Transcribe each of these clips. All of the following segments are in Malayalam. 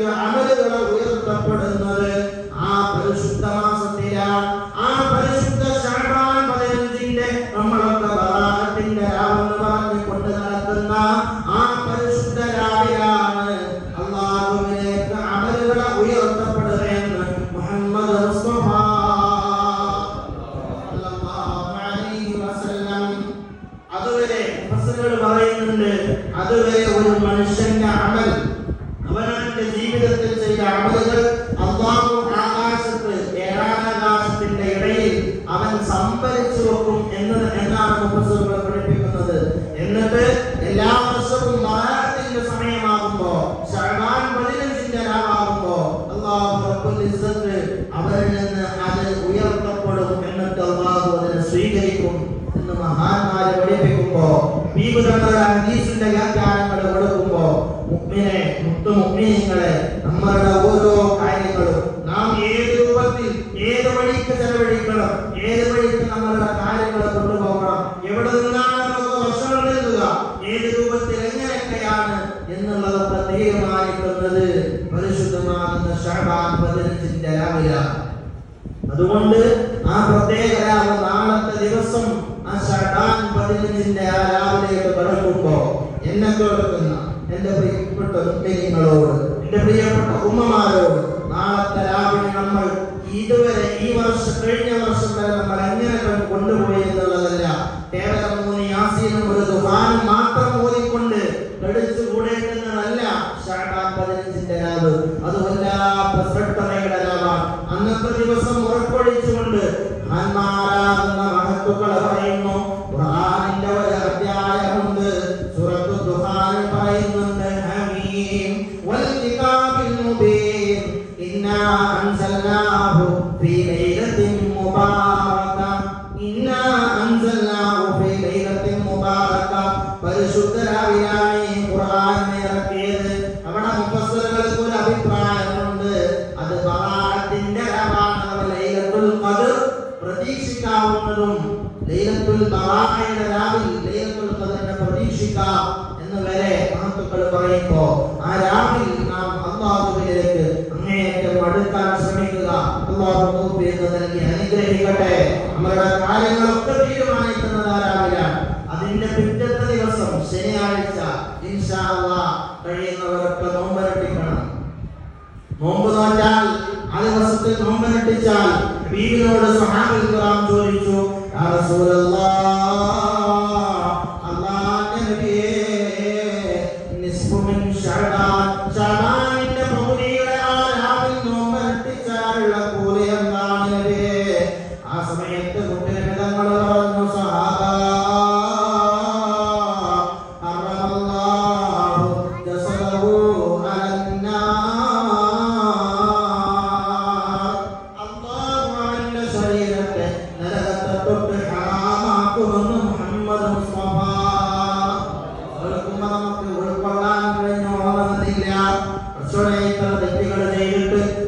നമ്മളിലേക്ക് അമലുകൾ ഉയർത്തപ്പെടുന്നത് ആ പരിശുദ്ധ മാസത്തിലാണ് ആ പരിശുദ്ധ ശഅബാൻ പതിനഞ്ചിന്റെ നമ്മളൊക്കെ ബറാഅത്തിന്റെ രാവെന്ന് പറഞ്ഞുകൊണ്ട് നടത്തുന്ന ആ പരിശുദ്ധ രാവിലാണ് അള്ളാഹുവിലേക്ക് അമലുകൾ ഉയർത്തപ്പെടുകയെന്ന് മുഹമ്മദ് മുസ്തഫ. അതുവരെ പറയുന്നുണ്ട് അതുവരെ ഒരു മനുഷ്യന്റെ അമൽ അവനവന്റെ ജീവിതത്തിൽ ചെയ്ത അമലുകൾ അള്ളാഹു ആകാശത്ത് ഏഴാനാകാശത്തിന്റെ ഇടയിൽ അവൻ സംഭരിച്ചു വെക്കും എന്നത് എന്നാണ് മുഫസ്സിറുകൾ മുഅ്മിനെ മുത്തു മുഅ്മിനീങ്ങളെ നമ്മളുടെ ഓരോ കാര്യങ്ങളും. നാം ഏത് രൂപത്തിൽ ഏത് വഴിക്ക് ചെലവഴിക്കണം ഏത് വഴിക്ക് നമ്മളുടെ കാര്യങ്ങളെ കൊണ്ടുപോകണം എവിടെ നിന്നാണ് നമുക്ക് ഭക്ഷണം നൽകുക ഏത് രൂപത്തിൽ എങ്ങനെയൊക്കെയാണ് എന്നുള്ളതൊക്കെ തീരുമാനിക്കുന്നത് പരിശുദ്ധമാകുന്ന ഷഹബാൻ പതിനഞ്ചിന്റെ രാവിലാണ് അതുകൊണ്ട് ആ പ്രത്യേക രാവ് നാളത്തെ ദിവസം ആ ഷടാൻ പതിനഞ്ചിന്റെ ആ രാവിലേക്ക് കടക്കുമ്പോ എന്നെ കേൾക്കുന്ന എന്റെ പ്രിയപ്പെട്ട കുട്ടികളോട് എന്റെ പ്രിയപ്പെട്ട ഉമ്മമാരോട് നാളത്തെ രാവിലെ നമ്മൾ ഇതുവരെ ഈ വർഷം കഴിഞ്ഞ വർഷം വരെ നമ്മൾ എങ്ങനെ കൊണ്ട് കൊണ്ടുപോയി എന്നുള്ളതല്ല. കേവലം മൂന്ന് യാസീനും ഒരു ദുഹാനും മാത്രം ഓതിക്കൊണ്ട് പഠിച്ചു കൂടേണ്ടുന്നതല്ല പതിനഞ്ചിന്റെ രാവ് അത് വല്ലാത്ത ശ്രദ്ധയുടെ രാവാണ് അന്നത്തെ ദിവസം ഉറപ്പൊഴിച്ചുകൊണ്ട് മഹാന്മാരാകുന്ന മഹത്തുക്കൾ ബറാഅയുടെ രാവിൽ ലൈലത്തുൽ ഖദറിനെ പ്രതീക്ഷിക്കാം എന്ന് വരെ മഹത്തുക്കൾ പറയുമ്പോ ആ രാവിൽ നാം അള്ളാഹുവിലേക്ക് അങ്ങേയറ്റം അടുക്കാൻ ശ്രമിക്കുക. അള്ളാഹു തൗഫീഖ് നൽകി അനുഗ്രഹിക്കട്ടെ. നമ്മുടെ കാര്യങ്ങളൊക്കെ തീരുമാനിക്കുന്നത് ആ രാവിലാണ് അതിന്റെ പിറ്റത്തെ ദിവസം ശനിയാഴ്ച ഇൻഷാ അല്ലാഹ് കഴിയുന്നവരൊക്കെ നോമ്പരട്ടിക്കണം. നോമ്പ് നോറ്റാൽ ആ ദിവസത്തിൽ നോമ്പരട്ടിച്ചാൽ ബീവിനോട് സഹാബിൽ കിറാം ചോദിച്ചു യാ റസൂലല്ലാഹ് കഴിഞ്ഞോളന്നില്ല പക്ഷേ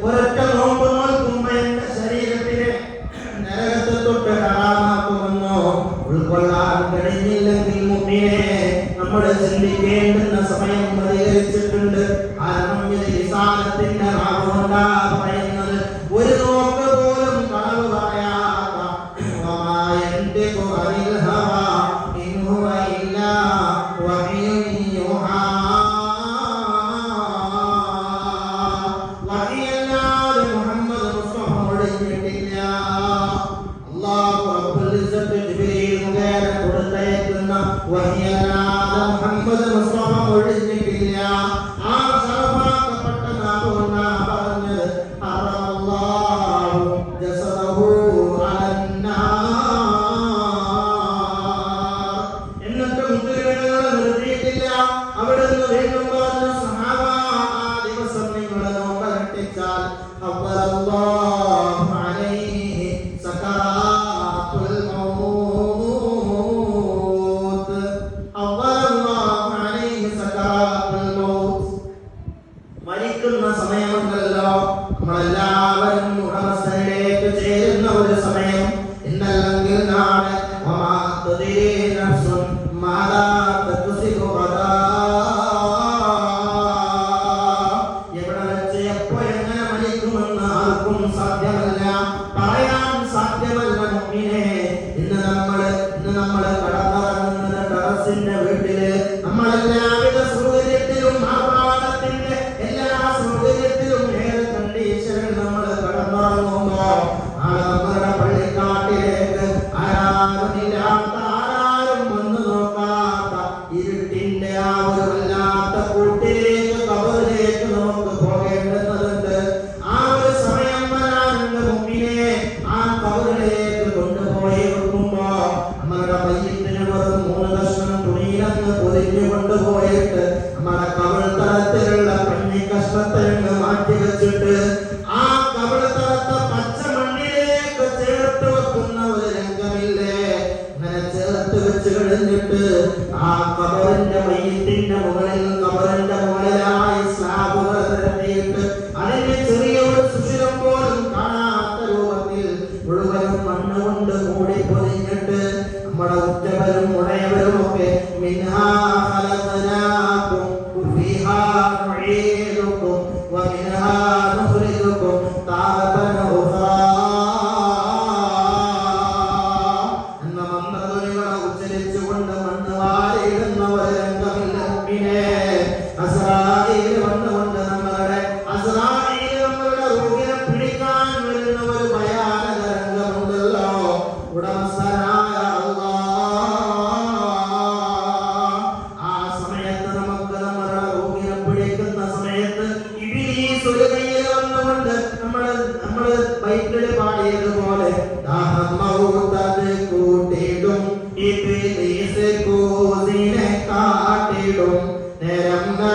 മൗത്ത്. മരിക്കുന്ന സമയമുണ്ടല്ലോ നമ്മളെല്ലാവരും ഉടമസ്ഥനിലേക്ക് നമ്മുടെ കവിൾത്തലത്തിലുള്ള പണ്ണി കഷ്ണത്തെ മാറ്റി വെച്ചിട്ട് ആ കവിൾത്തലത്തെ പച്ച മണ്ണിലേക്ക് ചേർത്ത് വെക്കുന്ന ഒരു രംഗമില്ലേ? അങ്ങനെ ചേർത്ത് വെച്ച് കഴിഞ്ഞിട്ട് കബറിന്റെ മയ്യത്തിന്റെ മുകളിൽ കബറിൽ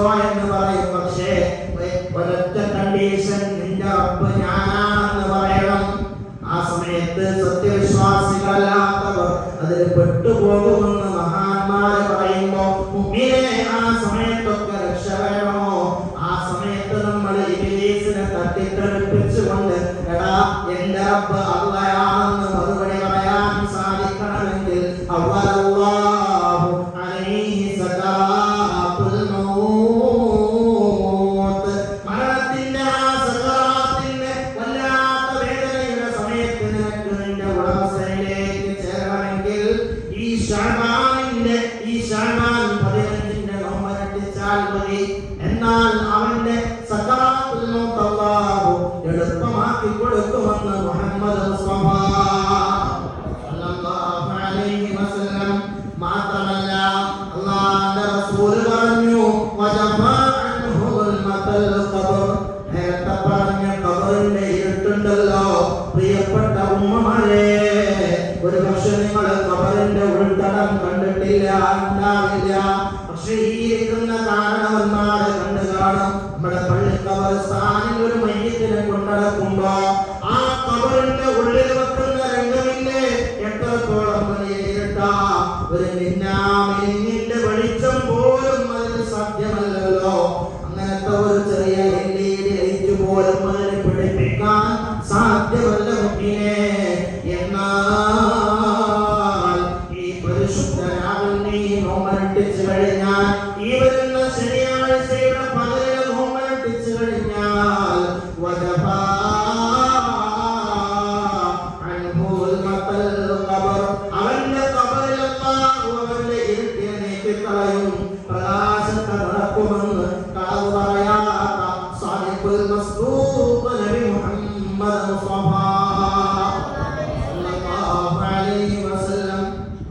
വിശ്വസിച്ചോ എന്ന് പറയും. പക്ഷേ ഒരൊറ്റ കണ്ടീഷൻ നിന്റെ റബ്ബ് ഞാനാണെന്ന് പറയണം. ആ സമയത്ത് സത്യവിശ്വാസികളല്ലാത്തവർ അതിൽ കാരണം എന്താണ് കണ്ടു കാണും നമ്മുടെ പള്ളി കബർസ്ഥാനിൽ ഒരു മയ്യത്തിനെ കൊണ്ടടക്കുമ്പോ അവരെല്ലാമേ الحق المصدوق نبي محمد مصطفى صلى الله عليه وسلم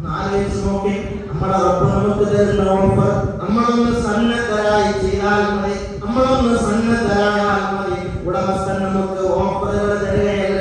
നാളെ നോക്കി നമ്മുടെ റബ്ബ് നമുക്ക് തരുന്ന ഉറപ്പ് നമ്മളൊന്ന് സന്നദ്ധരായി ചെയ്താൽ മതി നമ്മളൊന്ന് സന്നദ്ധരായാൽ മതി ഉടമസ്ഥൻ നമുക്ക് ഓഫറുകൾ തരികയല്ല